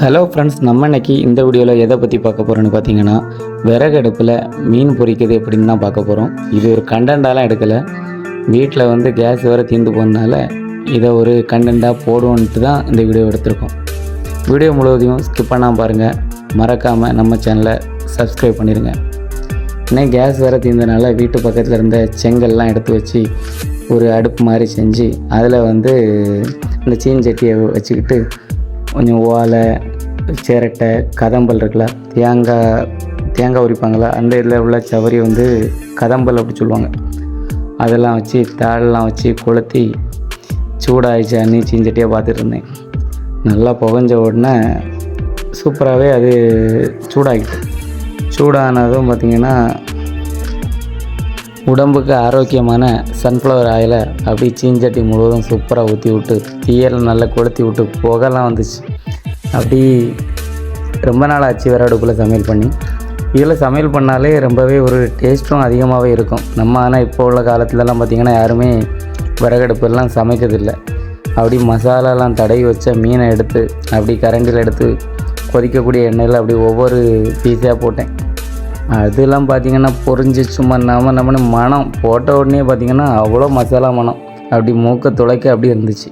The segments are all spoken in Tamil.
ஹலோ ஃப்ரெண்ட்ஸ் நம்ம இன்னைக்கு இந்த வீடியோவில் எதை பற்றி பார்க்க போகிறோன்னு பார்த்தீங்கன்னா விறகடுப்பில் மீன் பொறிக்கிறது எப்படின்னு தான் பார்க்க போகிறோம் இது ஒரு கண்டென்ட்டாலாம் எடுக்கலை. வீட்டில் வந்து கேஸ் வேறு தீர்ந்து போனதுனால இதை ஒரு கண்டென்ட்டாக போடுவோன்ட்டு தான் இந்த வீடியோ எடுத்திருக்கோம். வீடியோ முழுவதையும் ஸ்கிப் பண்ணாமல் பாருங்கள் மறக்காமல் நம்ம சேனலை சப்ஸ்கிரைப் பண்ணிடுங்க இன்னும் கேஸ் வேறு தீர்ந்தனால வீட்டு பக்கத்தில் இருந்த செங்கல்லாம் எடுத்து வச்சு ஒரு அடுப்பு மாதிரி செஞ்சு அதில் வந்து இந்த சீன்சட்டியை வச்சுக்கிட்டு கொஞ்சம் ஓலை சிரட்டை கதம்பல் இருக்குல்ல தேங்காய் தேங்காய் உரிப்பாங்களா அந்த இதில் உள்ள சவரி வந்து கதம்பல் அப்படி சொல்லுவாங்க. அதெல்லாம் வச்சு தாளெல்லாம் வச்சு கொளுத்தி சூடாகிடுச்சு அண்ணி சீஞ்சட்டியாக பார்த்துட்டு இருந்தேன். நல்லா புகஞ்ச உடனே சூப்பராகவே அது சூடாகிட்டு சூடானதும் பார்த்திங்கன்னா உடம்புக்கு ஆரோக்கியமான சன்ஃப்ளவர் ஆயிலை அப்படி சீஞ்சட்டி முழுவதும் சூப்பராக ஊற்றி விட்டு தீயில் நல்லா கொளுத்தி விட்டு புகைலாம் வந்துச்சு. அப்படி ரொம்ப நாள் ஆச்சு வேற சமையல் பண்ணி. இதில் சமையல் பண்ணாலே ரொம்பவே ஒரு டேஸ்ட்டும் அதிகமாகவே இருக்கும். நம்ம ஆனால் இப்போ உள்ள காலத்துலலாம் பார்த்திங்கன்னா யாருமே விறகடுப்பெல்லாம் சமைக்கிறதில்ல. அப்படி மசாலாலாம் தடவி வச்ச மீனை எடுத்து அப்படி கரண்டில் எடுத்து கொதிக்கக்கூடிய எண்ணெயில் அப்படி ஒவ்வொரு பீஸாக போட்டேன். அதெல்லாம் பார்த்தீங்கன்னா பொரிஞ்சு சும்மா நம்ம நம்ம மனம் போட்ட உடனே பார்த்தீங்கன்னா அவ்வளோ மசாலா மனம் அப்படி மூக்க துளைக்க அப்படி இருந்துச்சு.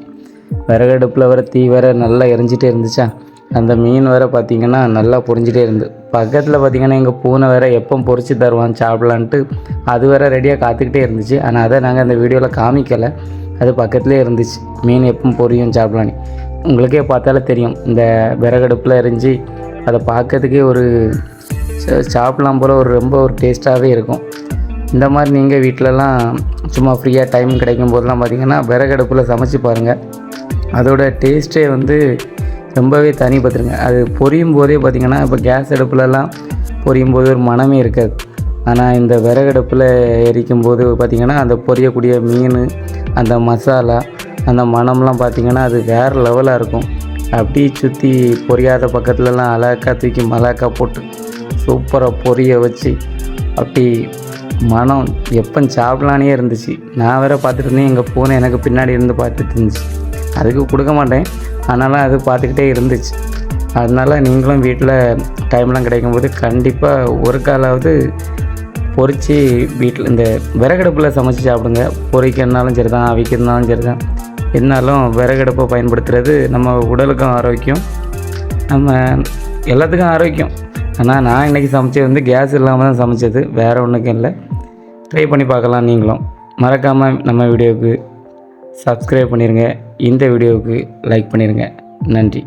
விறகடுப்பில் வர தீ வேற நல்லா எரிஞ்சிட்டே இருந்துச்சா. அந்த மீன் வேற பார்த்தீங்கன்னா நல்லா பொறிஞ்சிட்டே இருந்து. பக்கத்தில் பார்த்திங்கன்னா எங்கள் பூனை வேற எப்போ பொறிச்சு தருவான் சாப்பிட்லான்ட்டு அது வேற ரெடியாக காத்துக்கிட்டே இருந்துச்சு. ஆனால் அதை நாங்கள் அந்த வீடியோவில் காமிக்கலை. அது பக்கத்துலேயே இருந்துச்சு. மீன் எப்போ பொரியும் சாப்பிட்லான்னு. உங்களுக்கே பார்த்தாலே தெரியும். இந்த விறகடுப்பில் எரிஞ்சு அதை பார்க்கறதுக்கே ஒரு சாப்பிட்லாம் போல் ஒரு ரொம்ப ஒரு டேஸ்ட்டாகவே இருக்கும். இந்த மாதிரி நீங்கள் வீட்டிலலாம் சும்மா ஃப்ரீயாக டைம் கிடைக்கும் போதெல்லாம் பார்த்தீங்கன்னா விறகடுப்பில் சமைச்சு பாருங்கள் அதோட டேஸ்ட்டே வந்து ரொம்பவே தனி பார்த்துருங்க அது பொரியும் போதே பார்த்தீங்கன்னா இப்போ கேஸ் அடுப்புலலாம் பொரியும் போது ஒரு மனமே இருக்காது. ஆனால் இந்த விறகடுப்பில் எரிக்கும் போது பார்த்திங்கன்னா அந்த பொரியக்கூடிய மீன் அந்த மசாலா அந்த மணம்லாம் பார்த்திங்கன்னா அது வேறு லெவலாக இருக்கும். அப்படியே சுற்றி பொரியாத பக்கத்துலலாம் அழகா தூக்கி மலாக்கா போட்டு சூப்பராக பொரிய வச்சு அப்படி மனம் எப்போ சாப்பிடலானே இருந்துச்சு. நான் வேற பார்த்துட்டு இருந்தேன் எங்கள் பூனை எனக்கு பின்னாடி இருந்து பார்த்துட்டு இருந்துச்சு. அதுக்கு கொடுக்க மாட்டேன் ஆனாலும் அது பார்த்துக்கிட்டே இருந்துச்சு. அதனால நீங்களும் வீட்டில் டைம்லாம் கிடைக்கும்போது கண்டிப்பாக ஒரு காலாவது பொரித்து வீட்டில் இந்த விறகடுப்பில் சமைச்சு சாப்பிடுங்க. பொரிக்கிறதுனாலும் சரி தான் அவிக்கிறதுனாலும் சரி தான் இருந்தாலும் விறகடுப்பை பயன்படுத்துறது நம்ம உடலுக்கும் ஆரோக்கியம். நம்ம எல்லாத்துக்கும் ஆரோக்கியம். ஆனால் நான் இன்றைக்கி சமைச்சது வந்து கேஸ் இல்லாமல் தான் சமைச்சது. வேறு ஒன்றுக்கும் இல்லை. ட்ரை பண்ணி பார்க்கலாம் நீங்களும். மறக்காமல் நம்ம வீடியோவுக்கு சப்ஸ்கிரைப் பண்ணிடுங்க இந்த வீடியோவுக்கு லைக் பண்ணிடுங்க நன்றி.